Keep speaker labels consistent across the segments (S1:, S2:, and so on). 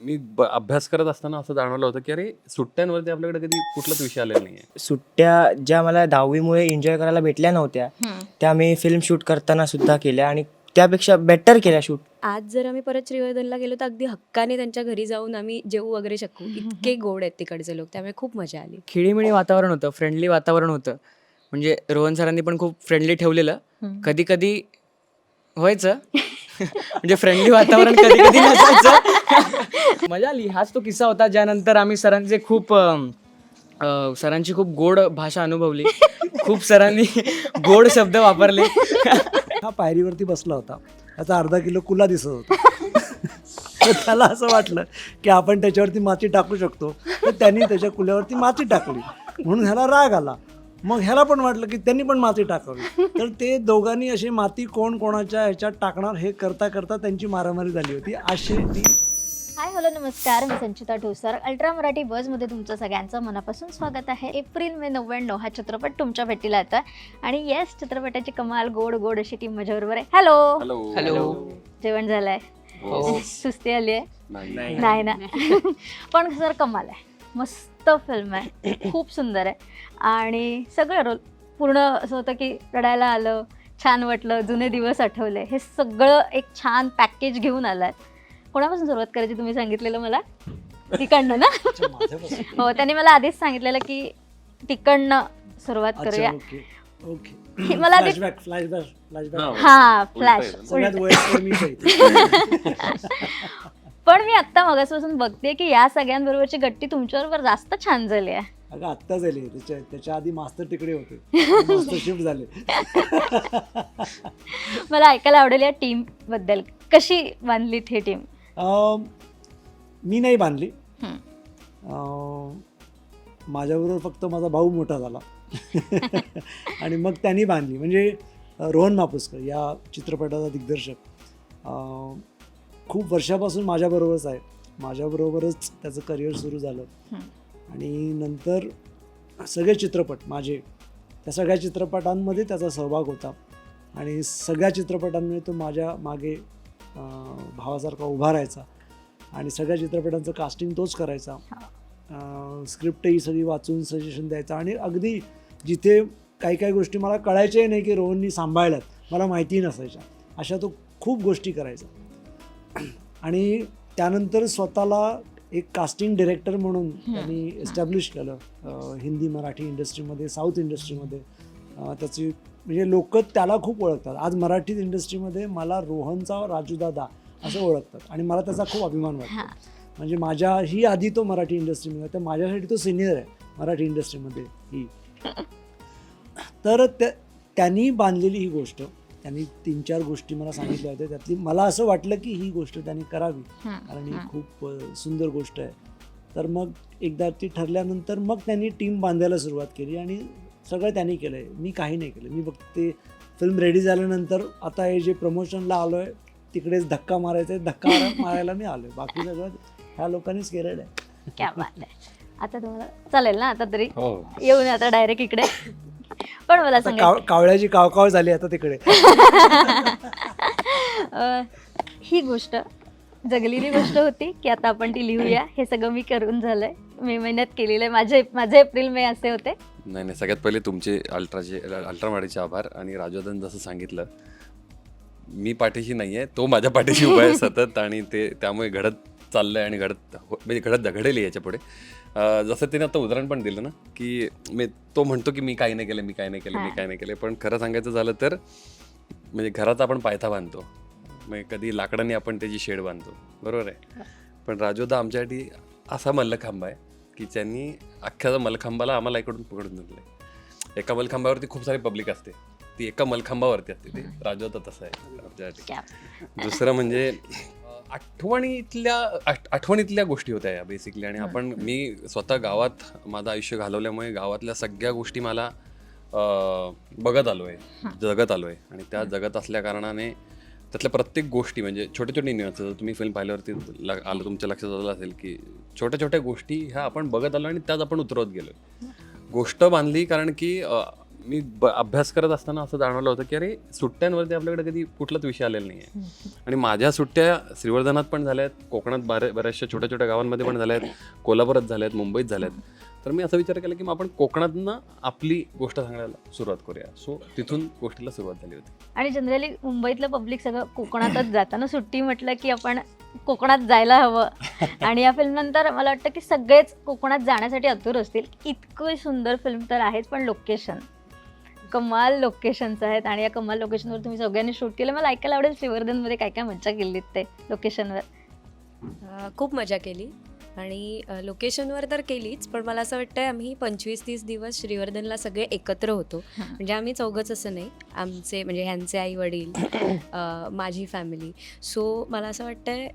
S1: मी अभ्यास करत असताना असं जाणवलं होतं की अरे सुट्ट्यांवरती आपल्याकडे कधी कुठलाच विषय आलेला नाही
S2: सुट्ट्या ज्या मला दहावीमुळे एन्जॉय करायला भेटल्या नव्हत्या त्या मी फिल्म शूट करताना सुद्धा केल्या आणि त्यापेक्षा बेटर केल्या शूट
S3: आज जर आम्ही परत श्रीवर्धनला गेलो तर अगदी हक्काने त्यांच्या घरी जाऊन आम्ही जेवू वगैरे शकू. इतके गोड आहेत तिकडचे लोक. त्यामुळे खूप मजा आली.
S4: खेळीमेळी वातावरण होतं फ्रेंडली वातावरण होतं. म्हणजे रोहन सरांनी पण खूप फ्रेंडली ठेवलेलं. कधी कधी व्हायचं. म्हणजे फ्रेंडली वातावरण कधी कधी नसायचं. मजा आली. हाच तो किस्सा होता ज्यानंतर आम्ही सरांचे खूप अं, अं, सरांची खूप गोड भाषा अनुभवली. खूप सरांनी गोड शब्द वापरले.
S5: हा पायरीवरती बसला होता. त्याचा अर्धा किलो कुला दिसत होता. तर त्याला असं वाटलं की आपण त्याच्यावरती माती टाकू शकतो. तर त्यांनी त्याच्या कुल्यावरती माती टाकली. म्हणून ह्याला राग आला. मग ह्याला पण वाटलं की त्यांनी पण माती टाकावी. तर ते दोघांनी अशी माती कोण कोणाच्या ह्याच्यात टाकणार हे करता करता त्यांची मारामारी झाली होती. अशी ती
S6: हॅलो नमस्कार. मी संचिता ठोसर. अल्ट्रा मराठी बजमध्ये तुमचं सगळ्यांचं मनापासून स्वागत आहे. एप्रिल मे नव्याण्णव हा चित्रपट तुमच्या भेटीला येतोय. आणि येस चित्रपटाची कमाल गोड गोड अशी टीम माझ्याबरोबर आहे. हॅलो
S1: हॅलो
S6: जेवण झालंय?
S1: हो.
S6: सुस्ती आली आहे?
S1: नाही.
S6: नाही ना? पण सर कमाल आहे. मस्त फिल्म आहे. खूप सुंदर आहे. आणि सगळं रोल पूर्ण असं होतं की रडायला आलं छान वाटलं जुने दिवस आठवले. हे सगळं एक छान पॅकेज घेऊन आलाय. कोणापासून सुरुवात करायची तुम्ही सांगितलेलं मला? तिकडनं ना? हो त्यांनी मला आधीच सांगितलेलं की तिकडनं सुरुवात करूया.
S5: Okay okay.
S6: ही मला आधी-
S5: फ्लॅशबॅक फ्लॅशबॅक फ्लॅशबॅक
S1: हा. उलटं
S6: फ्लॅश
S1: आहे. ना.
S5: सगळ्यात वयस्कर मीच आहे इथे.
S6: पण मी आत्ता मगासपासून बघते की या सगळ्यांबरोबरची गट्टी तुमच्याबरोबर जास्त छान झाली आहे.
S5: अगं आत्ता झाली त्याच्या त्याच्या आधी मास्तर तिकडे होते. मास्टर शिफ्ट झाले.
S6: मला ऐकायला आवडेल या टीमबद्दल. कशी बांधली ही टीम
S5: मी नाही बांधली. माझ्याबरोबर फक्त माझा भाऊ मोठा झाला. आणि मग त्यांनी बांधली. म्हणजे रोहन मापुसकर या चित्रपटाचा दिग्दर्शक. खूप वर्षापासून माझ्याबरोबरच आहे. माझ्याबरोबरच त्याचं करिअर सुरू झालं. आणि नंतर सगळे चित्रपट माझे त्या सगळ्या चित्रपटांमध्ये त्याचा सहभाग होता. आणि सगळ्या चित्रपटांमध्ये तो माझ्या मागे भावासारखा उभा राहायचा आणि सगळ्या चित्रपटांचं कास्टिंग तोच करायचा. अं, स्क्रिप्टही सगळी वाचून सजेशन द्यायचा आणि अगदी जिथे काही काही गोष्टी मला कळायच्याही नाही की रोहननी सांभाळल्यात मला माहितीही नसायच्या. अशा तो खूप गोष्टी करायचा. आणि त्यानंतर स्वतःला एक कास्टिंग डिरेक्टर म्हणून त्यांनी एस्टॅब्लिश केलं हिंदी मराठी इंडस्ट्रीमध्ये साऊथ इंडस्ट्रीमध्ये त्याची म्हणजे लोक त्याला खूप ओळखतात. आज मराठी इंडस्ट्रीमध्ये मला रोहनचा राजूदादा असं ओळखतात आणि मला त्याचा खूप अभिमान वाटतो. म्हणजे माझ्याही आधी तो मराठी इंडस्ट्रीमध्ये तर माझ्यासाठी तो सिनियर आहे मराठी इंडस्ट्रीमध्ये ही. तर त्या त्यांनी बांधलेली ही गोष्ट त्यांनी तीन चार गोष्टी मला सांगितल्या होत्या. त्यातली मला असं वाटलं की ही गोष्ट त्यांनी करावी कारण ही खूप सुंदर गोष्ट आहे. तर मग एकदा ती ठरल्यानंतर मग त्यांनी टीम बांधायला सुरुवात केली आणि सगळं त्यांनी केलं आहे मी काही नाही केलं मी फक्त ते फिल्म रेडी झाल्यानंतर आता हे जे प्रमोशनला आलो आहे तिकडेच धक्का मारायचा आहे. धक्का मारा- मारायला मी आलो आहे बाकी सगळं ह्या लोकांनीच केलेलं आहे.
S6: क्या बात आहे. आता तुम्हाला चालेल ना आता तरी?
S1: हो.
S6: येऊन आता डायरेक्ट इकडे. पण मला सांगा
S5: काव कावळ्याची कावकाव झाली आता तिकडे.
S6: ही गोष्ट जगलेली गोष्ट होती की आता आपण ती लिहूया. हे सगळं मी करून झालंय. मे महिन्यात केलेलं आहे. माझे माझे एप्रिल मे असे होते.
S1: नाही नाही. सगळ्यात पहिले तुमचे अल्ट्राचे अल्ट्रामाडीचे आभार आणि राजवर्धन जसं सांगितलं मी पाठीशी नाही आहे तो माझ्या पाठीशी उभा आहे सतत आणि ते त्यामुळे घडत चाललंय आणि घडत हो- म्हणजे घडत घडेल याच्यापुढे जसं तिने आता उदाहरण पण दिलं ना की मी तो म्हणतो की मी काही नाही केलं मी काही नाही केलं मी. काही नाही केलं पण खरं सांगायचं झालं तर म्हणजे घराचा आपण पायथा बांधतो. म्हणजे कधी लाकडाने आपण त्याची शेड बांधतो. बरोबर आहे? पण राजोदा आमच्यासाठी असा मल्लखांबा आहे की त्यांनी अख्ख्या मलखांबाला आम्हाला इकडून पकडून आहे एका मलखांबावरती खूप सारी पब्लिक असते. ती एका मलखांबावरती असते ते. राजोदा तसं आहे. आमच्यासाठी दुसरं म्हणजे आठवणीतल्या आठ- आठवणीतल्या गोष्टी होत्या या बेसिकली आणि आपण मी स्वतः गावात माझं आयुष्य घालवल्यामुळे गावातल्या सगळ्या गोष्टी मला बघत आलो आहे जगत आलो आहे आणि त्या जगत असल्या कारणाने त्यातल्या प्रत्येक गोष्टी म्हणजे छोटे छोटे न्यूअन्स जर तुम्ही फिल्म पाहिल्यावरती आलं तुमच्या लक्षात आलं असेल की छोट्या छोट्या गोष्टी ह्या आपण बघत आलो आणि त्याच आपण उतरवत गेलो. गोष्ट बांधली कारण की मी ब- अभ्यास करत असताना असं जाणवलं होतं की अरे सुट्ट्यांवरती आपल्याकडे कधी कुठलाच विषय आलेला नाही आहे आणि माझ्या सुट्ट्या श्रीवर्धनात पण झाल्या आहेत कोकणात बारे बऱ्याचशा छोट्या छोट्या गावांमध्ये पण झाल्या आहेत कोल्हापुरात झाल्यात मुंबईत झाल्या आहेत तर मी असा विचार केला की मग आपण कोकणातनं आपली गोष्ट सांगायला सुरुवात करूया. सो तिथून गोष्टीला सुरुवात झाली होती.
S6: आणि जनरली मुंबईतलं पब्लिक सगळं कोकणातच जातं. ना सुट्टी म्हटलं की आपण कोकणात जायला हवं. आणि या फिल्म नंतर मला वाटतं की सगळेच कोकणात जाण्यासाठी आतुर असतील. इतकं सुंदर फिल्म तर आहेच पण लोकेशन. कमाल लोकेशन्स आहेत. आणि या कमाल लोकेशनवर तुम्ही सगळ्यांनी शूट केलं. मला ऐकायला आवडेल श्रीवर्धनमध्ये काय काय मज्जा केलीत ते लोकेशनवर.
S3: खूप मजा केली. आणि लोकेशनवर तर केलीच पण मला असं वाटतं आम्ही पंचवीस तीस दिवस श्रीवर्धनला सगळे एकत्र होतो. म्हणजे आम्ही चौघच असं नाही. आमचे म्हणजे ह्यांचे आई वडील माझी फॅमिली सो मला असं वाटतंय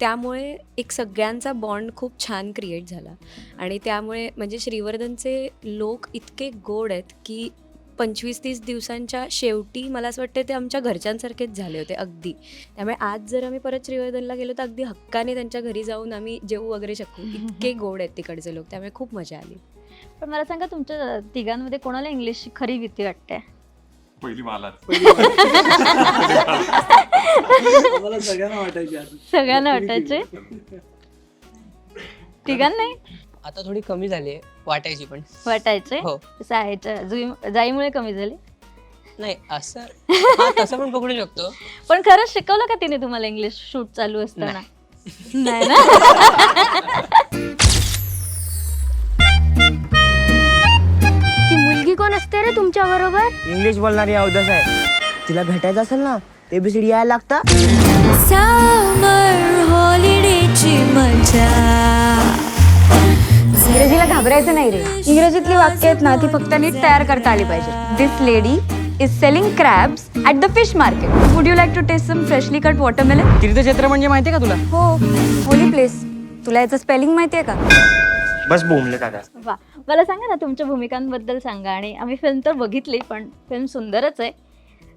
S3: त्यामुळे एक सगळ्यांचा बॉन्ड खूप छान क्रिएट झाला. आणि त्यामुळे म्हणजे श्रीवर्धनचे लोक इतके गोड आहेत की पंचवीस तीस दिवसांच्या शेवटी मला असं वाटतं ते आमच्या घरच्यांसारखेच झाले होते अगदी. त्यामुळे आज जर आम्ही परत श्रीवर्धनला गेलो तर अगदी हक्काने त्यांच्या घरी जाऊन आम्ही जेवू वगैरे शकू. इतके गोड आहेत तिकडचे लोक त्यामुळे खूप मजा आली.
S6: पण मला सांगा तुमच्या तिघांमध्ये कोणाला इंग्लिशची खरी भीती वाटते?
S1: पहिली मला.
S5: सगळ्यांना वाटायची.
S6: सगळ्यांना वाटायचे? तिघां नाही
S7: आता थोडी कमी झाली आहे वाटायची पण.
S6: वाटायचे
S7: हो.
S6: सायच्या जुई जाईमुळे कमी झाली?
S7: नाही असं हा तसं पण पकडू शकतो.
S6: पण खरंच शिकवलं का तिने तुम्हाला इंग्लिश शूट चालू असताना? नाही. ना?
S8: ती मुलगी कोण असते रे तुमच्या बरोबर?
S2: इंग्लिश बोलणारी अवदस आहे. तिला भेटायचं असेल ना एबीसीडी यायला लागतं.
S8: इंग्रजीला घाबरायचं नाही रे. इंग्रजीतली वाक्य आहेत ना ती फक्त नीट तयार करता आली पाहिजे. This lady is selling crabs at the fish market would you like to taste some freshly cut watermelon
S4: तीर्थक्षेत्र म्हणजे माहिती आहे का तुला?
S8: हो. होली प्लेस तुला याचं स्पेलिंग माहिती आहे का?
S2: बस दादा.
S6: वा. मला सांगा ना तुमच्या भूमिकांबद्दल सांगा आणि आम्ही फिल्म तर बघितली पण फिल्म सुंदरच आहे.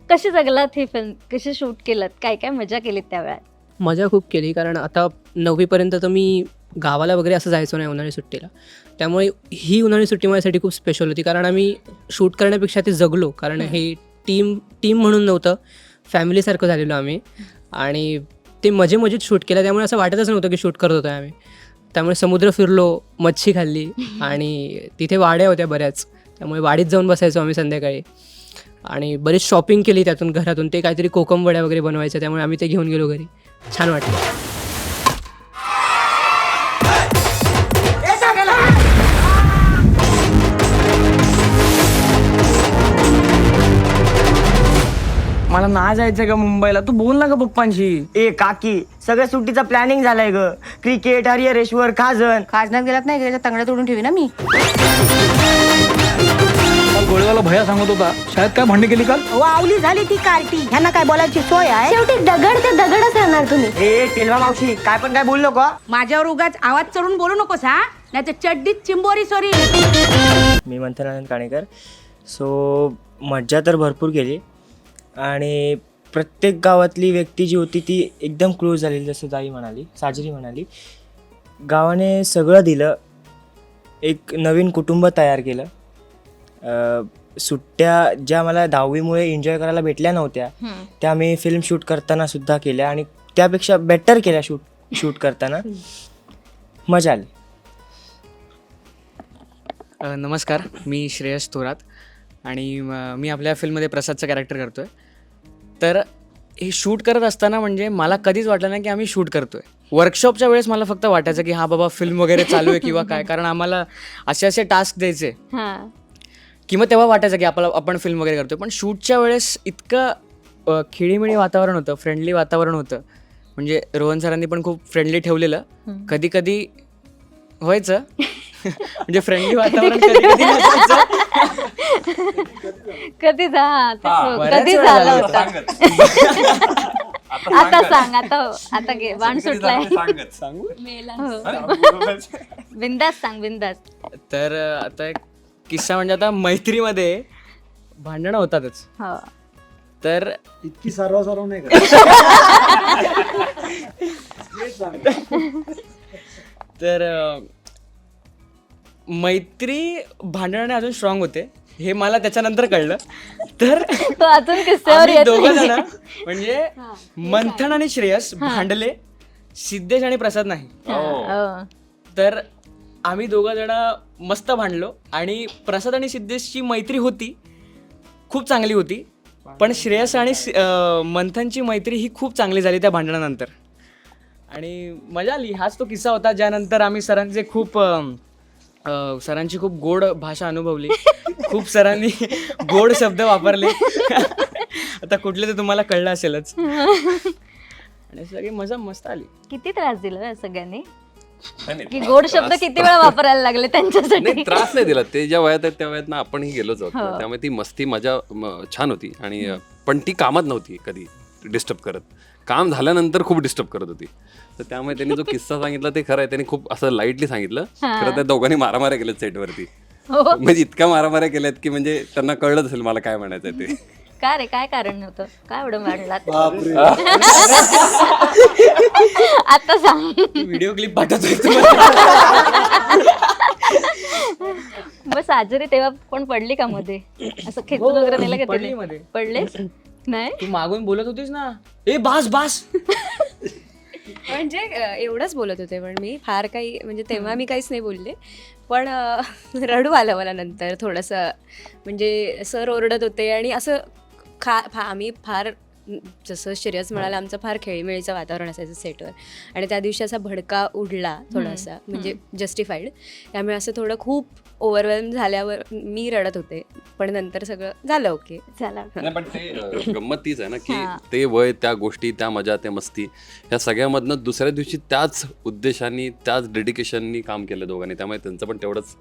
S6: कशी जगलात ही फिल्म कशी शूट केलं काय काय मजा केलीत त्या वेळात
S7: मजा खूप केली कारण आता नववीपर्यंत तर मी गावाला वगैरे असं जायचो नाही उन्हाळी सुट्टीला. त्यामुळे ही उन्हाळी सुट्टी माझ्यासाठी खूप स्पेशल होती. कारण आम्ही शूट करण्यापेक्षा ते जगलो. कारण हे टीम टीम म्हणून नव्हतं. फॅमिलीसारखं झालेलो आम्ही. आणि ते मजे मजेत शूट केलं. त्यामुळे असं वाटतच नव्हतं की शूट करत होतो आम्ही. त्यामुळे समुद्र फिरलो मच्छी खाल्ली आणि तिथे वाड्या होत्या बऱ्याच. त्यामुळे वाडीत जाऊन बसायचो आम्ही संध्याकाळी. आणि बरीच शॉपिंग केली त्यातून घरातून. ते काहीतरी कोकम वड्या वगैरे बनवायच्या त्यामुळे आम्ही ते घेऊन गेलो घरी. छान वाटलं.
S4: मला ना जायचं का मुंबईला. तू बोल ना ग पप्पांशी.
S2: ए काकी सगळ्या सुट्टीचा प्लॅनिंग झालाय ग. क्रिकेट हरिहरेश्वर खाजन.
S8: खाजनात गेलात नाही त्याच्या तंगड्या तोडून ठेवी ना मी.
S9: गोळेवाला भैया सांगत होता शाळेत काय भांडणी केली काल?
S8: आवली झाली ती कार्टी. ह्यांना काय बोलायची सोय आहे? शेवटी दगड ते दगडच राहणार तुम्ही.
S2: ए टेलवा मावशी काय पण काय बोललो का
S8: माझ्यावर उगाच आवाज चढून बोलू नकोस हा? नाही तर चड्डीत चिंबोरी सोरी.
S2: मी मंथन आनंद काणेकर. सो मज्जा तर भरपूर केली. आणि प्रत्येक गावातली व्यक्ती जी होती ती एकदम क्लोज झालेली जसं जाई म्हणाली साजरी म्हणाली. गावाने सगळं दिलं. एक नवीन कुटुंब तयार केलं. अं, सुट्ट्या ज्या मला दहावीमुळे एन्जॉय करायला भेटल्या नव्हत्या त्या मी फिल्म शूट करताना सुद्धा केल्या आणि त्यापेक्षा बेटर केल्या शूट शूट करताना. मजा आली.
S4: नमस्कार. मी श्रेयस थोरात आणि म- मी आपल्या फिल्ममध्ये प्रसादचं कॅरेक्टर करतो आहे तर हे शूट करत असताना म्हणजे मला कधीच वाटलं नाही की आम्ही शूट करतो आहे वर्कशॉपच्या वेळेस मला फक्त वाटायचं की हा बाबा फिल्म वगैरे चालू आहे किंवा काय कारण आम्हाला असे असे टास्क द्यायचे.
S6: हा.
S4: किंवा तेव्हा वाटायचं की आपला आपण फिल्म वगैरे करतो पण शूटच्या वेळेस इतकं खेळीमेळी वातावरण होतं फ्रेंडली वातावरण होतं. म्हणजे रोहन सरांनी पण खूप फ्रेंडली ठेवलेलं. कधी कधी व्हायचं. म्हणजे फ्रेंडली वातावरण कधी कधी नसायचं.
S6: कधी जा हा, हो, कधी झालं होतं. आता सांग. आता आता घे बाण सुटलाय. बिंदास सांग बिंदास.
S4: तर आता एक किस्सा म्हणजे आता मैत्रीमध्ये भांडणं होतातच.
S6: हो.
S5: तर इतकी सारवा नाही का
S4: तर मैत्री भांडणाने अजून स्ट्रॉंग होते. हे मला त्याच्यानंतर कळलं. तर
S6: तो अजून किस्स्यावर
S4: आम्ही
S6: येत
S4: दोघं जण
S6: नाही.
S4: म्हणजे मंथन आणि श्रेयस भांडले सिद्धेश आणि प्रसाद नाही.
S6: हो.
S4: तर आम्ही दोघं जण मस्त भांडलो आणि प्रसाद आणि सिद्धेशची मैत्री होती खूप चांगली होती. पण श्रेयस आणि सि- अं, मंथनची मैत्री ही खूप चांगली झाली त्या भांडणानंतर. आणि मजा आली. हाच तो किस्सा होता ज्यानंतर आम्ही सरांचे खूप अं, अं, सरांची खूप गोड भाषा अनुभवली. खूप सरांनी गोड शब्द वापरले. आता कुठले ते तुम्हाला कळलं असेलच. आणि सगळी मजा मस्त आली.
S6: किती त्रास दिला या सगळ्यांनी?
S1: नाही, नाही,
S6: की गोड शब्द किती वेळा वापरायला लागले त्यांच्यासाठी?
S1: नाही त्रास नाही दिला. ते ज्या वयात आहेत त्या वयात ना आपणही गेलोच आहोत.
S6: हो.
S1: त्यामुळे ती मस्ती मजा म- छान होती. आणि अ, पण ती कामात नव्हती कधी डिस्टर्ब करत. काम झाल्यानंतर खूप डिस्टर्ब करत होती. तर त्यामुळे त्यांनी जो किस्सा सांगितला ते खरं आहे. त्यांनी खूप असं लाईटली सांगितलं. खरं त्या दोघांनी मारामाऱ्या केल्यात सेटवरती.
S6: हो.
S1: म्हणजे इतक्या मारामाऱ्या केल्यात की म्हणजे त्यांना कळलंच असेल मला काय म्हणायचं ते.
S6: काय रे? काय कारण नव्हतं काय एवढं
S5: बापरे.
S6: आता सांग.
S4: Video clip.
S6: मग साजरी तेव्हा कोण पडली का मध्ये? असं खेचून वगैरे नेलं का.
S4: पडले
S6: नाही?
S4: तू मागून बोलत होतीस ना. ए बास बास.
S3: म्हणजे एवढंच बोलत होते पण मी फार काही म्हणजे तेव्हा मी काहीच नाही बोलले. पण रडू आलं मला नंतर थोडंसं. म्हणजे सर ओरडत होते आणि असं खा फा आम्ही फार जसं श्रेयस म्हणाला आमचं फार खेळीमेळीचं वातावरण असायचं सेटवर. आणि त्या दिवशी असा भडका उडला थोडासा म्हणजे जस्टिफाईड त्यामुळे असं थोडं खूप ओव्हरवेल्म झाल्यावर मी रडत होते. पण नंतर सगळं झालं ओके
S1: नाही पण ते अ, गंमत तीच आहे ना की
S6: हा.
S1: ते वय त्या गोष्टी त्या मजा त्या मस्ती ह्या सगळ्यामधनं दुसऱ्या दिवशी त्याच उद्देशाने त्याच डेडिकेशननी काम केलं दोघांनी. त्यामुळे त्यांचं पण तेवढंच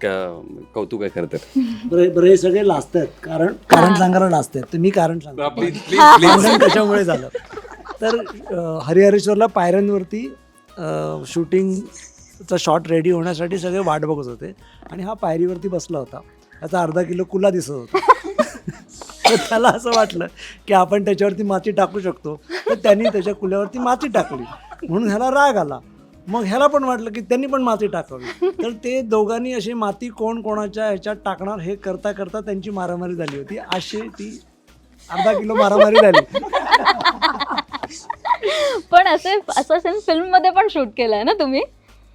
S1: क- कौतुक आहे खरं तर.
S5: बरं बरं हे सगळे लाजत आहेत. कारण कारण सांगायला लाजत आहेत. तर मी कारण सांगतो.
S1: प्लीज प्लीज
S5: भांडण कशामुळे झालं? तर अं, हरिहरेश्वरला पायऱ्यांवरती चा शॉट रेडी होण्यासाठी सगळे वाट बघत होते. आणि हा पायरीवरती बसला होता. त्याचा अर्धा किलो कुला दिसत होता. तर त्याला असं वाटलं की आपण त्याच्यावरती माती टाकू शकतो. तर त्यांनी त्याच्या कुल्यावरती माती टाकली. म्हणून ह्याला राग आला. मग ह्याला पण वाटलं की त्यांनी पण माती टाकावी. तर ते दोघांनी अशी माती कोण कोणाच्या ह्याच्यात टाकणार हे करता करता त्यांची मारामारी झाली होती. अशी ती अर्धा किलो मारामारी झाली.
S6: पण असे असं सेम फिल्ममध्ये पण शूट केलंय ना तुम्ही?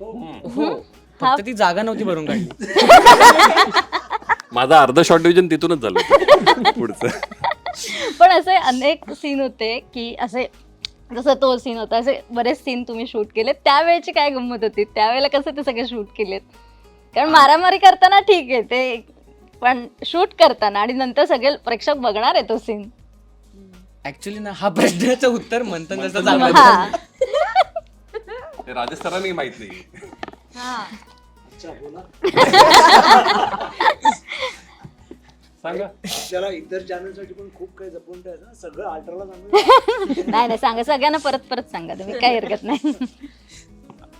S4: हो. फक्त ती जागा नव्हती भरून काढली.
S1: माझा अर्ध शॉर्ट डिव्हिजन तिथूनच झालं. पुढचं.
S6: पण असे अनेक सीन होते की असे जसं तो सीन होता असे बरेच सीन तुम्ही शूट केले त्यावेळेची काय गंमत होती? त्यावेळेला कसं ते सगळे शूट केलेत? कारण मारामारी करताना ठीक आहे ते पण शूट करताना आणि नंतर सगळे प्रेक्षक बघणार आहे तो सीन
S4: ऍक्च्युली ना हा प्रश्नाचं उत्तर जसं
S6: हा.
S1: ते राजस्थानाने माहीत नाही. सांगा.
S5: त्याला इतर चॅनलसाठी पण खूप काही जपून ठेवायचं सगळं अल्ट्राला सांगू
S6: नाही नाही सांगा सगळ्यांना परत परत सांगा तुम्ही काही हरकत नाही.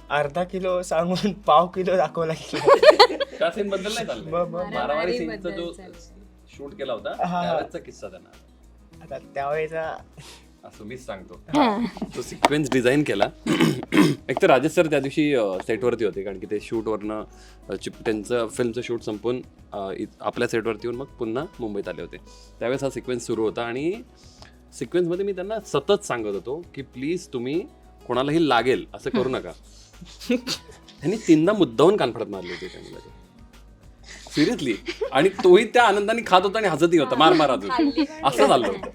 S2: अर्धा किलो सांगून पाव किलो दाखवला गेला
S1: त्या सीन बद्दल नाही चाललंय.
S2: ब- ब-
S1: मारामारी सीनचा जो शूट केला होता किस्सा त्यांना.
S2: आता त्यावेळेचा
S1: असं मीच सांगतो. तो सिक्वेन्स डिझाईन केला. एक तर राजेश सर त्या दिवशी सेटवरती होते कारण की ते शूटवरनं त्यांचं फिल्मचं शूट संपून आपल्या सेटवरती येऊन मग पुन्हा मुंबईत आले होते. त्यावेळेस हा सिक्वेन्स सुरू होता आणि सिक्वेन्समध्ये मी त्यांना सतत सांगत होतो की प्लीज तुम्ही कोणालाही लागेल असं करू नका. त्यांनी तीनदा मुद्दाहून कानफडत मारली होती त्या मुलाची. सिरियसली आणि तोही त्या आनंदाने खात होता आणि हसतही होता मार मार अजून असं झालं होतं.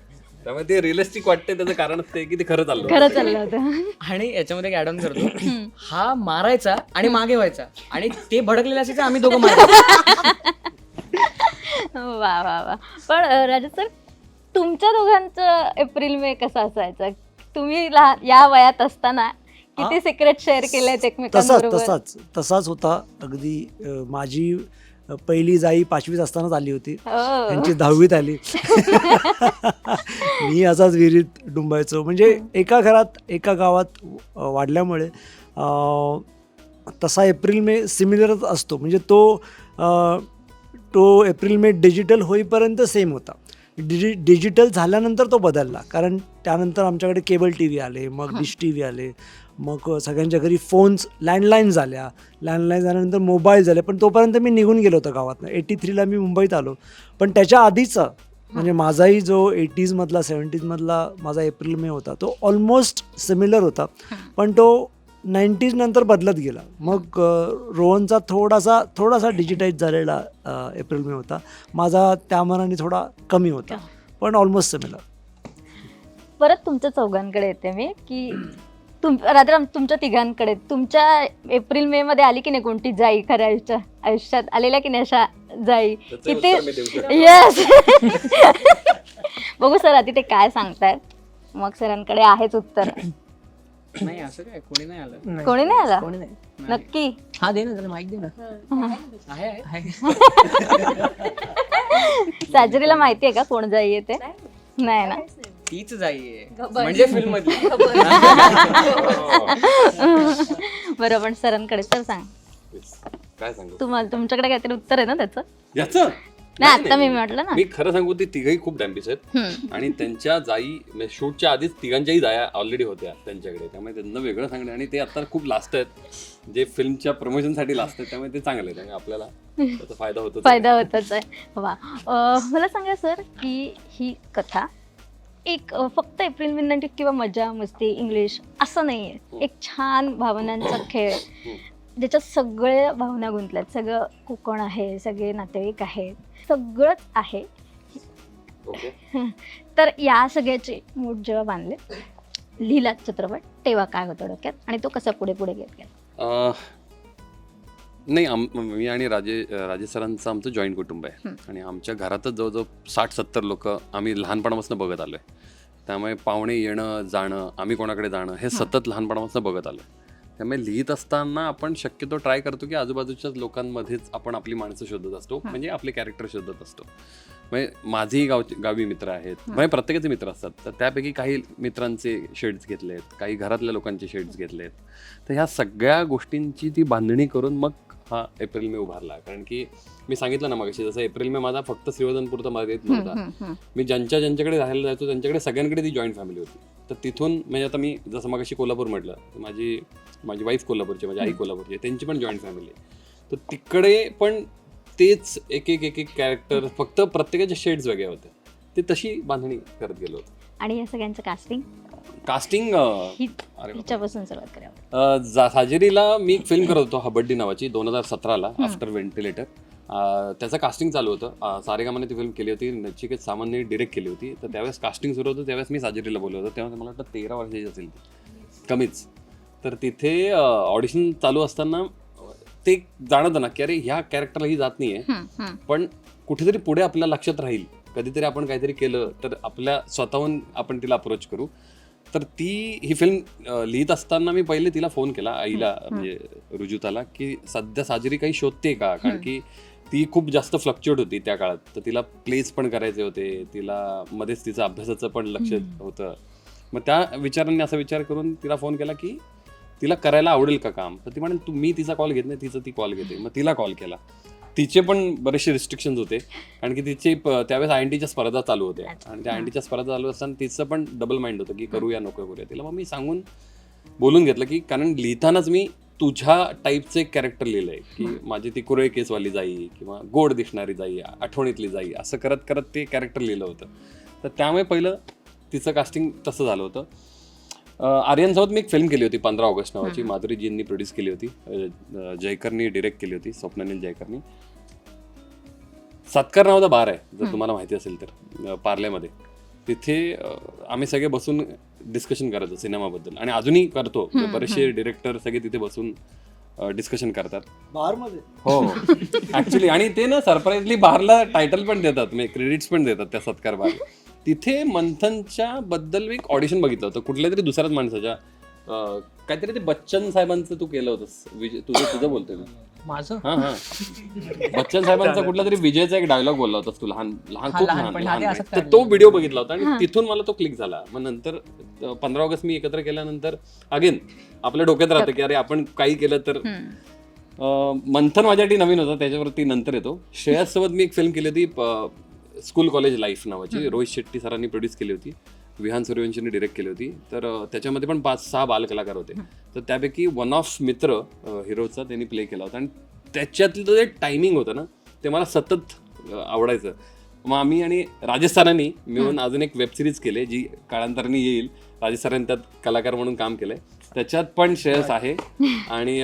S1: त्यामुळे ते रिअलिस्टिक वाटते त्याचं कारण ते की ते खरं चाललं होतं.
S6: खरं चाललं होतं.
S4: आणि याच्यामध्ये एक करतो. हा मारायचा आणि मागे व्हायचा. आणि ते भडकलेले असायचे आम्ही दोघं मारायचो
S6: वा वा वा. पण अं, राजा सर तुमच्या दोघांचं एप्रिल मे कसं असायचं? तुम्ही लहान या वयात असताना किती सिक्रेट शेअर केलेत
S5: तसाच
S6: एकमेकांबरोबर
S5: तसाच. तसाच होता. अगदी अं, माझी पहिली जाई पाचवीत असतानाच आली होती.
S6: हो.
S5: त्यांची दहावीत आली. मी असाच विहिरीत डुंबायचो. म्हणजे एका घरात एका गावात वाढल्यामुळे तसा एप्रिल मे सिमिलरच असतो. म्हणजे तो तो एप्रिल मे डिजिटल होईपर्यंत सेम होता. डिजि डिजिटल झाल्यानंतर तो बदलला. कारण त्यानंतर आमच्याकडे केबल टी व्ही आले मग डिश टी व्ही आले मग सगळ्यांच्या घरी फोन्स लँडलाईन झाल्या. लँडलाईन झाल्यानंतर मोबाईल झाले. पण तोपर्यंत मी निघून गेलो होतो गावातनं. एटी थ्रीला मी मुंबईत आलो. पण त्याच्या आधीचा म्हणजे माझाही जो एटीजमधला सेवन्टीजमधला माझा एप्रिल मे होता तो ऑलमोस्ट सिमिलर होता. पण तो नाईन्टीज नंतर बदलत गेला. मग रोहनचा थोडासा थोडासा डिजिटाईज झालेला एप्रिल मे होता. माझा त्या मनाने थोडा कमी होता. पण ऑलमोस्ट सिमिलर
S6: परत तुमच्या चौघांकडे येते मी की तुम रात्र तुमच्या तिघांकडे तुमच्या एप्रिल मे मध्ये आली की नाही कोणती जाई खऱ्या आयुष्यात आयुष्यात? आलेल्या की नाही अशा जाई? किती येस बघू सर आधी ते काय सांगतायत. मग सरांकडे आहेच उत्तर.
S4: नाही असं काय? कोणी नाही आलं.
S6: कोणी नाही आला?
S7: कोणी नाही.
S6: नक्की?
S7: हा दे ना त्याला माहिती दे ना.
S4: आहे आहे.
S7: आहे.
S6: साजरीला माहिती आहे का कोण जाई येते नाही ना.
S4: तीच जाई म्हणजे फिल्म मधली
S6: बरं पण सरांकडे तर सांग.
S1: काय सांगू?
S6: तुम्हाला तुमच्याकडे काहीतरी उत्तर आहे ना त्याचं?
S1: याचं?
S6: नाही आता मी म्हटलं ना.
S1: मी खरं सांगू ते तिघही खूप डॅम्बिस आहेत. आणि त्यांच्या जाई म्हणजे शूटच्या आधीच तिघांच्याही जाया ऑलरेडी होत्या त्यांच्याकडे. त्यामुळे त्यांना वेगळं सांगणं आणि ते आता खूप लास्ट आहेत. जे फिल्मच्या प्रमोशनसाठी लास्ट आहेत त्यामुळे ते चांगले त्यामुळे आपल्याला त्याचा फायदा होतो
S6: फायदा होतच आहे. वा. मला सांगा सर की ही कथा एक फक्त एप्रिल महिन्यात किंवा मजा मस्ती इंग्लिश असं नाही आहे एक छान भावनांचा खेळ. ज्याच्यात सगळ्या भावना गुंतल्यात सगळं कोकण आहे सगळे नातेवाईक आहेत सगळंच आहे. तर या सगळ्याचे मूड जेव्हा बांधले लिहिला चित्रपट तेव्हा काय होतं डोक्यात आणि तो कसा पुढे पुढे घेत गेला?
S1: नाही आम मी आणि राजे राजेश सरांचं आमचं जॉईंट कुटुंब आहे. आणि आमच्या घरातच जवळजवळ साठ सत्तर लोक आम्ही लहानपणापासून बघत आलो आहे त्यामुळे पाहुणे येणं जाणं आम्ही कोणाकडे जाणं हे सतत लहानपणापासून बघत आलो आहे त्यामुळे लिहित असताना आपण शक्यतो ट्राय करतो की आजूबाजूच्याच लोकांमध्येच आपण आपली माणसं शोधत असतो म्हणजे आपले कॅरेक्टर शोधत असतो. म्हणजे माझेही गावचे गावी मित्र आहेत. म्हणजे प्रत्येकाचे मित्र असतात. तर त्यापैकी काही मित्रांचे शेड्स घेतलेत काही घरातल्या लोकांचे शेड्स घेतलेत. तर ह्या सगळ्या गोष्टींची ती बांधणी करून मग हा एप्रिल मे उभारला. कारण की मी सांगितलं ना मगाशी जसं एप्रिल मे माझा फक्त श्रीवर्धनपुरता मर्यादित नव्हता. मी ज्यांच्या ज्यांच्याकडे राहायला जायचो त्यांच्याकडे सगळ्यांकडे ती जॉईंट फॅमिली होती. तर तिथून म्हणजे आता मी जसं मगाशी कोल्हापूर म्हटलं तर माझी माझी वाईफ कोल्हापूरची माझी आई कोल्हापूरची आहे त्यांची पण जॉईंट फॅमिली आहे. तर तिकडे पण तेच एक एक एक एक कॅरेक्टर फक्त प्रत्येकाचे शेड्स वेगळे होते ते तशी बांधणी करत गेलो होतो.
S6: आणि या सगळ्यांचं कास्टिंग
S1: कास्टिंग.
S6: हिच्यापासून सुरुवात करावं
S1: साजेरीला मी एक फिल्म करत होतो हबड्डी नावाची दोन हजार सतराला आफ्टर व्हेंटिलेटर त्याचं कास्टिंग चालू होतं. सारेगामाने ती फिल्म केली होती. नचिकेत सामान्य डिरेक्ट केली होती. तर त्यावेळेस कास्टिंग सुरू होतं. त्यावेळेस मी साजेरीला बोललो होतो. तेव्हा मला वाटतं तेरा वर्षाची असेल कमीच. तर तिथे ऑडिशन चालू असताना ते जाणवतं ना की अरे ह्या कॅरेक्टरला ही जात नाही आहे पण कुठेतरी पुढे आपल्या लक्षात राहील. कधीतरी आपण काहीतरी केलं तर आपल्या स्वतःहून आपण तिला अप्रोच करू. तर ती ही फिल्म लिहित असताना मी पहिले तिला फोन केला आईला म्हणजे रुजुताला की सध्या साजरी काही शोधते का? कारण की ती खूप जास्त फ्लक्च्युएट होती त्या काळात. तर तिला प्लेस पण करायचे होते तिला मध्येच तिचं अभ्यासाचं पण लक्ष होतं. मग त्या विचारांनी असा विचार करून तिला फोन केला की तिला करायला आवडेल का काम? तर ती म्हणे तू मी तिचा कॉल घेत नाही तिचा ती कॉल घेते. मग तिला कॉल केला. तिचे पण बरेचसे रिस्ट्रिक्शन्स होते. कारण की तिचे प- त्यावेळेस आय एन टीच्या स्पर्धा चालू होत्या. आणि त्या आय एन टीच्या स्पर्धा चालू असताना तिचं पण डबल माइंड होतं की करूया नको करूया. तिला मग मी सांगून बोलून घेतलं की कारण लिहितानाच मी तुझ्या टाईपचे कॅरेक्टर लिहिलं आहे की माझी ती कुरळे केसवाली जाई किंवा गोड दिसणारी जाई आठवणीतली जाई असं करत करत ते कॅरेक्टर लिहिलं होतं. तर त्यामुळे पहिलं तिचं कास्टिंग तसं झालं होतं. आर्यनसोबत मी एक फिल्म केली होती पंधरा ऑगस्ट नावाची माधुरीजींनी प्रोड्यूस केली होती. जयकरनी डिरेक्ट केली होती स्वप्नानील जयकरनी. सत्कार नावाचा बार आहे जर तुम्हाला माहिती असेल तर अं, पार्ल्यामध्ये तिथे आम्ही सगळे बसून डिस्कशन करायचो सिनेमाबद्दल. आणि अजूनही करतो. बरेचसे डिरेक्टर सगळे तिथे बसून डिस्कशन करतात.
S5: बारमध्ये?
S1: हो. ऍक्च्युली आणि ते ना सरप्राईजली बारला टायटल पण देतात. म्हणजे क्रेडिट्स पण देतात त्या सत्कार बार. तिथे मंथनच्या बद्दल मी एक ऑडिशन बघितलं होतं. कुठल्या तरी दुसऱ्याच माणसाच्या काहीतरी ते बच्चन साहेबांचं तू केलं होतंस. विजय तुझं तुझं बोलतोय मी.
S7: माझं?
S1: हा हा. बच्चन साहेबांचा कुठला तरी विजयचा एक डायलॉग बोलला होतास तू लहान लहान
S7: हा,
S1: खूप
S7: लहानपणी.
S1: लहान
S7: हा, ते
S1: लहान
S7: असंच
S1: तर तो व्हिडिओ बघितला होता आणि तिथून मला तो क्लिक झाला. मग नंतर पंधरा ऑगस्ट मी एकत्र केल्यानंतर अगेन आपल्या डोक्यात राहतं की अरे आपण काही केलं तर अं, मंथन माझ्यासाठी नवीन होता त्याच्यावरती नंतर येतो. श्रेयस सोबत मी एक फिल्म केली होती स्कूल कॉलेज लाईफ नावाची रोहित शेट्टी सरांनी प्रोड्यूस केली होती. विहान सूर्यवंशींनी डिरेक्ट केली होती. तर त्याच्यामध्ये पण पाच सहा बालकलाकार होते. तर त्यापैकी वन ऑफ मित्र हिरोचा त्यांनी प्ले केला होता. आणि त्याच्यातलं जे टायमिंग होतं ना ते मला सतत आवडायचं. मग आम्ही आणि राजस्थानांनी मिळून अजून एक वेब सिरीज केली जी काळांतराने येईल. राजस्थानाने त्यात कलाकार म्हणून काम केलंय. त्याच्यात पण श्रेयस आहे. आणि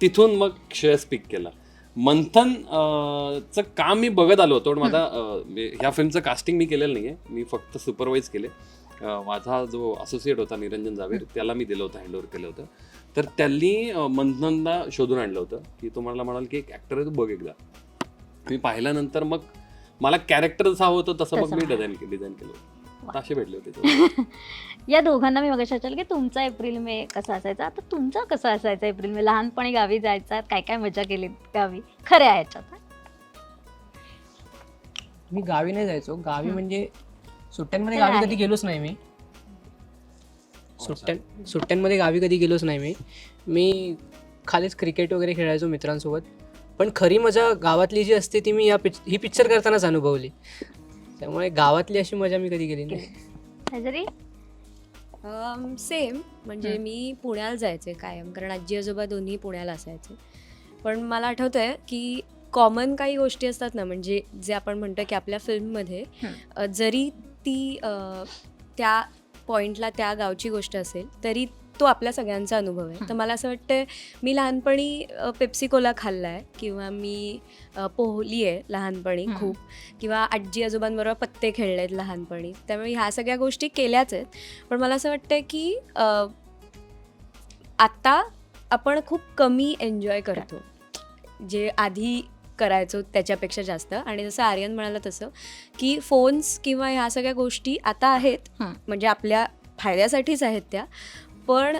S1: तिथून मग श्रेयस पिक केला. मंथन चं काम मी बघत आलो होतो पण माझा ह्या फिल्मचं कास्टिंग मी केलेलं नाहीये. मी फक्त सुपरवाईज केले. माझा जो असोसिएट होता निरंजन जावेर त्याला मी दिलं होतं हँडओव्हर केलं होतं. तर त्यांनी मंथनला शोधून आणलं होतं की तो मला म्हणाल की एक ॲक्टर आहे तू बघ एकदा. मी पाहिल्यानंतर मग मला कॅरेक्टर जसा हवं होतं तसं मग मी. डिझाईन डिझाईन केलं होतं. भेटले होते.
S6: या दोघांना मी मगाशी विचारलं की तुमचा एप्रिल मे कसा असायचा? आता तुमचा कसा असायचा एप्रिल मे? लहानपणी गावी जायचा काय काय मजा केली गावी? खऱ्या याच्यात
S7: मी गावी नाही जायचो. गावी म्हणजे सुट्ट्यांमध्ये
S6: तर
S7: गावी
S6: आहे.
S7: कधी गेलोच नाही मी. सुट्ट्यां सुट्ट्यांमध्ये गावी कधी गेलोच नाही मी. मी खालीच क्रिकेट वगैरे खेळायचो मित्रांसोबत. पण खरी मजा गावातली जी असते ती मी या पिच ही पिक्चर करतानाच अनुभवली. त्यामुळे गावातली अशी मजा मी कधी गेली नाही.
S6: जरी
S3: सेम म्हणजे मी पुण्याला जायचे कायम कारण आजी आजोबा दोन्ही पुण्याला असायचे. पण मला आठवतं आहे की कॉमन काही गोष्टी असतात ना म्हणजे जे आपण म्हणतो की आपल्या फिल्ममध्ये जरी ती त्या पॉईंटला त्या गावची गोष्ट असेल तरी तो आपल्या सगळ्यांचा अनुभव आहे. तर मला असं वाटतं मी लहानपणी पेप्सी कोला खाल्ला आहे किंवा मी पोहली आहे लहानपणी. खूप किंवा आजी आजोबांबरोबर पत्ते खेळले आहेत लहानपणी. त्यामुळे ह्या सगळ्या गोष्टी केल्याच आहेत. पण मला असं वाटतं की अ, आता आपण खूप कमी एन्जॉय करतो. जे आधी करायचो त्याच्यापेक्षा जास्त. आणि जसं आर्यन म्हणाला तसं की फोन्स किंवा ह्या सगळ्या गोष्टी आता आहेत. म्हणजे आपल्या फायद्यासाठीच आहेत त्या. पण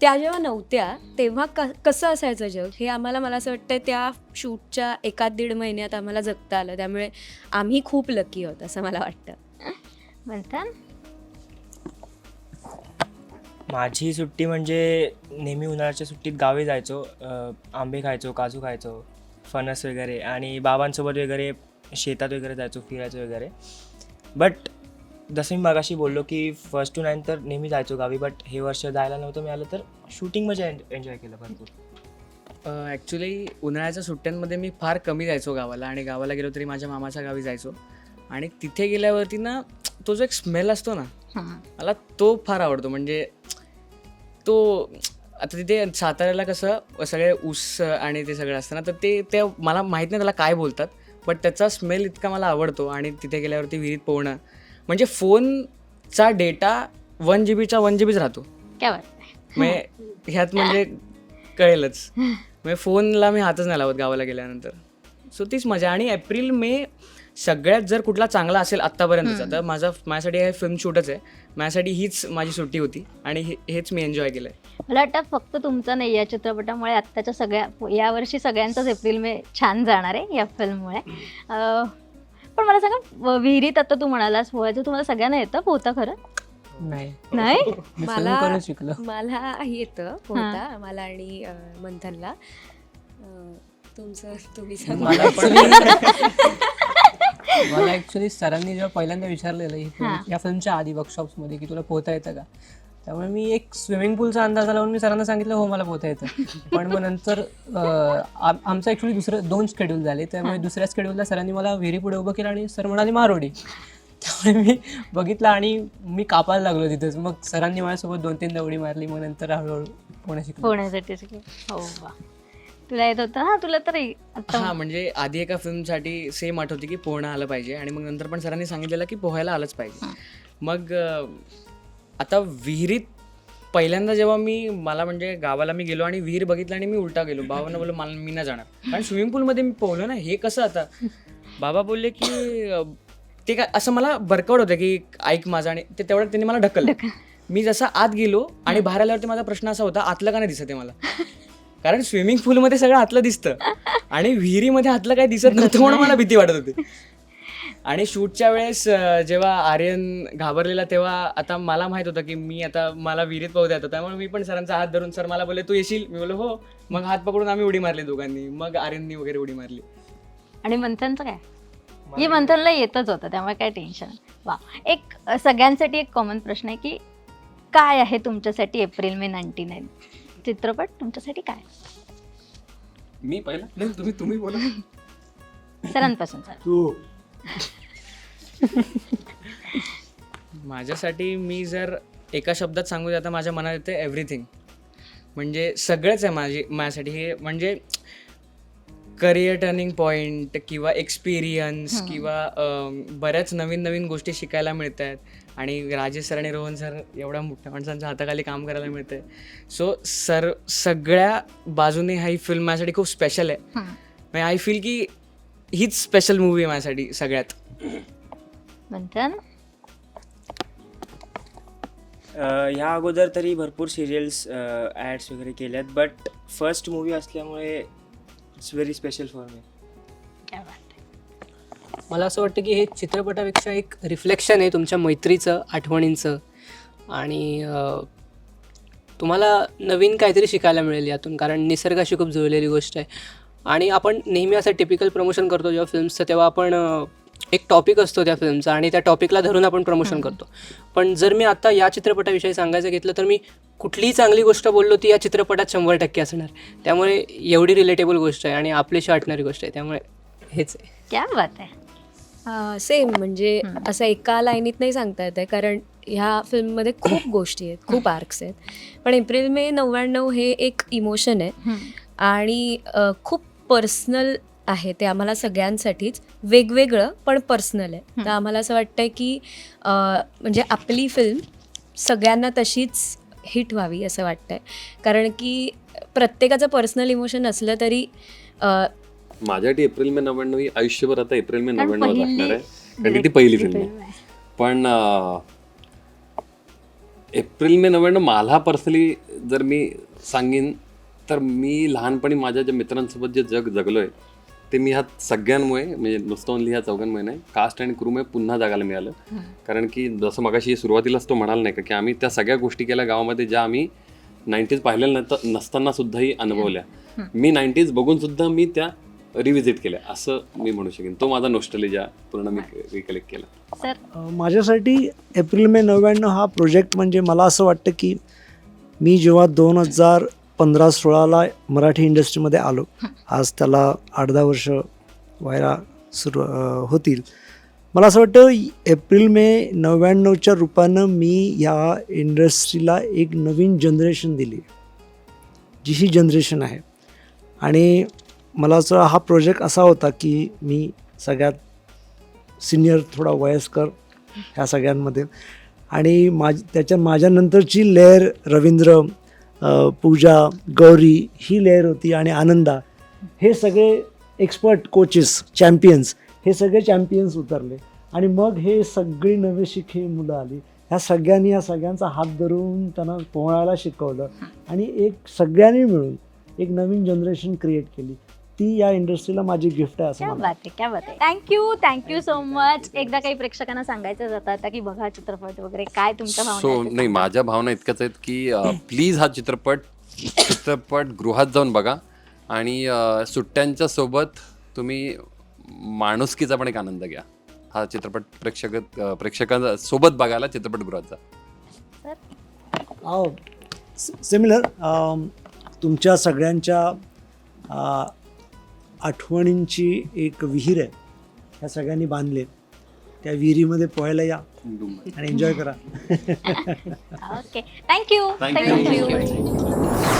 S3: त्या जेव्हा नव्हत्या तेव्हा क कसं असायचं जग? हे आम्हाला मला असं वाटतं त्या शूटच्या एकाच दीड महिन्यात आम्हाला जगता आलं. त्यामुळे आम्ही खूप लकी आहोत असं मला वाटतं.
S6: म्हणतात
S2: माझी सुट्टी म्हणजे नेहमी उन्हाळ्याच्या सुट्टीत गावी जायचो आंबे खायचो काजू खायचो फणस वगैरे आणि बाबांसोबत वगैरे शेतात वगैरे जायचो फिरायचो वगैरे. बट जसं मी मागाशी बोललो की फर्स्ट टू नाईन तर नेहमी जायचो गावी बट हे वर्ष जायला नव्हतं मिळालं तर शूटिंगमध्ये एन्जॉय केलं भरपूर.
S4: ॲक्च्युली उन्हाळ्याच्या सुट्ट्यांमध्ये मी फार कमी जायचो गावाला आणि गावाला गेलो तरी माझ्या मामाच्या गावी जायचो. आणि तिथे गेल्यावरती ना तो जो एक स्मेल असतो ना
S6: हं.
S4: मला तो फार आवडतो. म्हणजे तो आता तिथे साताऱ्याला कसं सगळे ऊस आणि ते सगळं असतं ना तर ते ते मला माहीत नाही त्याला काय बोलतात बट त्याचा स्मेल इतका मला आवडतो. आणि तिथे गेल्यावरती विहिरीत पोहणं म्हणजे फोनचा डेटा वन जी बीचा वन जी बीच राहतो.
S6: काय
S4: ह्यात म्हणजे कळेलच. म्हणजे फोनला मी हातच नाही लावत गावाला गेल्यानंतर. सो तीच मजा. आणि एप्रिल मे सगळ्यात जर कुठला चांगला असेल आत्तापर्यंतचा तर माझा माझ्यासाठी हे फिल्म शूटच आहे. माझ्यासाठी हीच माझी सुट्टी होती आणि हेच मी एन्जॉय केलं आहे
S6: मला वाटतं फक्त तुमचा नाही या चित्रपटामुळे आत्ताच्या सगळ्या यावर्षी सगळ्यांचाच एप्रिल मे छान जाणार आहे या फिल्ममुळे. पण मला सांगा विहिरीत आता तू म्हणालास पोहायचं तुम्हाला सगळ्यांना येतं पोहता खरं?
S7: नाही.
S6: नाही?
S7: मी
S3: मला-
S7: करून शिकलो.
S3: मला येतं पोहता मला आणि अ, मंथनला. अ, तुमचं तुम्ही सांगा.
S7: मला ऍक्च्युली मला ऍक्च्युली सरांनी जेव्हा पहिल्यांदा विचारलेलं ही
S6: हां.
S7: या फिल्मच्या आधी वर्कशॉप्समध्ये की तुला पोहता येतं का? त्यामुळे मी एक स्विमिंग पूलचा अंदाज लावून मी सरांना सांगितलं हो मला पोहता येतं. पण मग नंतर आमचं ॲक्च्युली दुसरं दोन शेड्यूल झाले. त्यामुळे दुसऱ्या शेड्यूलला सरांनी मला विहिरी पुढे उभं केलं आणि सर म्हणाले मारोडी. त्यामुळे मी बघितलं आणि मी कापायला लागलो तिथंच. मग सरांनी माझ्यासोबत दोन तीन दवडी मारली. मग नंतर हळूहळू पोहणं शिकलो.
S6: पोहण्यासाठी शिकले. हो वा. तुला येत होतं? हा तुला तर आता
S4: हां म्हणजे आधी एका फिल्मसाठी सेम आठवते की पोहणं आलं पाहिजे आणि मग नंतर पण सरांनी सांगितलेलं की पोहायला आलंच पाहिजे. मग आता विहिरीत पहिल्यांदा जेव्हा मी मला म्हणजे गावाला मी गेलो आणि विहीर बघितलं आणि मी उलटा गेलो. बाबांना बोललो मला मी नाही जाणार. कारण स्विमिंग पूलमध्ये मी पोहलो ना हे कसं आता? बाबा बोलले की ते काय असं मला बरकवड होतं की ऐक माझं. आणि ते तेवढ्यात त्यांनी मला ढकललं. मी जसा आत गेलो आणि बाहेर आल्यावरती माझा प्रश्न असा होता आतलं का नाही दिसत आहे मला? कारण स्विमिंग पूलमध्ये सगळं आतलं दिसतं. आणि विहिरीमध्ये आतलं काही दिसत नव्हतं म्हणून मला भीती वाटत होती. आणि शूटच्या वेळेस अं, जेव्हा आर्यन घाबरलेला तेव्हा आता मला माहीत होतं की मी आता मला विहिरीत पोहता येतं त्यामुळे मी पण सरांचा हात धरून सर मला बोलले तू येशील? मी बोललो हो. मग हात पकडून आम्ही उडी मारली दोघांनी. मग आर्यननी वगैरे उडी मारली.
S6: आणि मंथनचं काय? हे मंथनला येतच होतं त्यामुळे काय टेन्शन वा. एक अ, सगळ्यांसाठी एक कॉमन प्रश्न आहे की काय आहे तुमच्यासाठी एप्रिल मे नाईन्टी नाईन चित्रपट तुमच्यासाठी काय?
S1: मी पहिला? नाही तुम्ही तुम्ही बोला.
S6: सरांपासून सर.
S5: तू.
S4: माझ्यासाठी मी जर एका शब्दात सांगू तर माझ्या मनात येते एव्हरीथिंग म्हणजे सगळंच आहे माझी माझ्यासाठी हे म्हणजे करिअर टर्निंग पॉईंट किंवा एक्सपिरियन्स किंवा बऱ्याच नवीन नवीन गोष्टी शिकायला मिळत आहेत आणि राजेश सर आणि रोहन सर एवढ्या मोठ्या माणसांच्या हाताखाली काम करायला मिळतंय. सो सर सगळ्या बाजूने ही फिल्म माझ्यासाठी खूप स्पेशल आहे. म्हणजे आय फील की हीच स्पेशल मूवी आहे माझ्यासाठी सगळ्यात.
S6: मंथन?
S2: ह्या अगोदर तरी भरपूर सिरियल्स ॲड्स वगैरे केल्यात बट फर्स्ट मूवी असल्यामुळे it's very special for me
S6: काय बात आहे.
S7: मला असं वाटतं की हे चित्रपटापेक्षा एक रिफ्लेक्शन आहे तुमच्या मैत्रीचं आठवणींचं. आणि अं, तुम्हाला नवीन काहीतरी शिकायला मिळेल यातून कारण निसर्गाशी खूप जुळलेली गोष्ट आहे. आणि आपण नेहमी असं टिपिकल प्रमोशन करतो जेव्हा फिल्म्सचं तेव्हा आपण एक टॉपिक असतो त्या फिल्मचा आणि त्या टॉपिकला धरून आपण प्रमोशन करतो. पण जर मी आता या चित्रपटाविषयी सांगायचं घेतलं तर मी कुठलीही चांगली गोष्ट बोललो ती या चित्रपटात शंभर टक्के असणार. त्यामुळे एवढी रिलेटेबल गोष्ट आहे आणि आपलीशी वाटणारी गोष्ट आहे. त्यामुळे हेच आहे.
S6: क्या बात आहे.
S3: सेम म्हणजे असं एका लाईनीत नाही सांगता येत आहे कारण ह्या फिल्ममध्ये खूप गोष्टी आहेत खूप आर्क्स आहेत. पण एप्रिल मे नव्याण्णव हे एक इमोशन आहे. आणि खूप पर्सनल आहे ते आम्हाला सगळ्यांसाठीच वेगवेगळं पण पर्सनल आहे. तर आम्हाला असं वाटतं की म्हणजे आपली फिल्म सगळ्यांना तशीच हिट व्हावी असं वाटतंय. कारण की प्रत्येकाचं पर्सनल इमोशन असलं तरी
S1: माझ्यासाठी एप्रिल मे नव्याण्णव ही आयुष्यभर आता एप्रिल मे नव्याण्णव लागणार आहे. कारण की ती पहिली फिल्म आहे. पण एप्रिल मे नव्याण्णव मला पर्सनली जर मी सांगेन तर मी लहानपणी माझ्या ज्या मित्रांसोबत जे जग जगलो आहे ते मी ह्या सगळ्यांमुळे म्हणजे नुसतं ओनली ह्या चौघांमुळे नाही कास्ट अँड क्रूमुळे पुन्हा जगायला मिळालं. कारण की जसं मगाशी सुरुवातीलाच तो म्हणाल नाही का की आम्ही त्या सगळ्या गोष्टी केल्या गावामध्ये ज्या आम्ही नाईन्टीज पाहिलेल्या नसताना सुद्धाही अनुभवल्या. मी नाईन्टीज बघून सुद्धा मी त्या रिव्हिजिट केल्या असं मी म्हणू शकेन. तो माझा नोस्टलिजा पूर्ण मी रिकलेक्ट केला.
S5: माझ्यासाठी एप्रिल मे नव्याण्णव हा प्रोजेक्ट म्हणजे मला असं वाटतं की मी जेव्हा दोन हजार पंधरा सोळाला मराठी इंडस्ट्रीमध्ये आलो. आज त्याला आठ दहा वर्ष व्हायला सुरू होतील. मला असं वाटतं एप्रिल मे नव्याण्णवच्या रूपानं मी या इंडस्ट्रीला एक नवीन जनरेशन दिली. जी ही जनरेशन आहे. आणि मला असं हा प्रोजेक्ट असा होता की मी सगळ्यात सिनियर थोडा वयस्कर ह्या सगळ्यांमध्ये. आणि माझ त्याच्या माझ्यानंतरची लेअर रवींद्र पूजा गौरी ही लेअर होती आणि आनंदा. हे सगळे एक्सपर्ट कोचेस चॅम्पियन्स हे सगळे चॅम्पियन्स उतरले. आणि मग हे सगळी नवे शिखे मुलं आली. ह्या सगळ्यांनी ह्या सगळ्यांचा हात धरून त्यांना पोहायला शिकवलं. आणि एक सगळ्यांनी मिळून एक नवीन जनरेशन क्रिएट केली. ती या इंडस्ट्रीला माझी गिफ्ट आहे असं
S6: क्या
S5: मला
S6: बात आहे क्या बात आहे. थँक्यू थँक्यू सो मच एकदा काही प्रेक्षकांना सांगायचं जातं आता की बघा चित्रपट वगैरे काय तुमच्या भावना
S1: सो
S6: आहेत
S1: नाही. माझ्या भावना इतक्याच आहेत की प्लीज हा चित्रपट चित्रपट गृहात जाऊन बघा. आणि अ, सुट्ट्यांच्या सोबत तुम्ही माणुसकीचा पण एक आनंद घ्या. हा चित्रपट प्रेक्षक अ, प्रेक्षकांसोबत बघायला चित्रपटगृहात जा.
S5: सिमिलर तुमच्या सगळ्यांच्या आठवणींची एक विहीर आहे. ह्या सगळ्यांनी बांधले त्या विहिरीमध्ये पोहायला या आणि एन्जॉय करा.
S6: ओके. थँक्यू. थँक्यू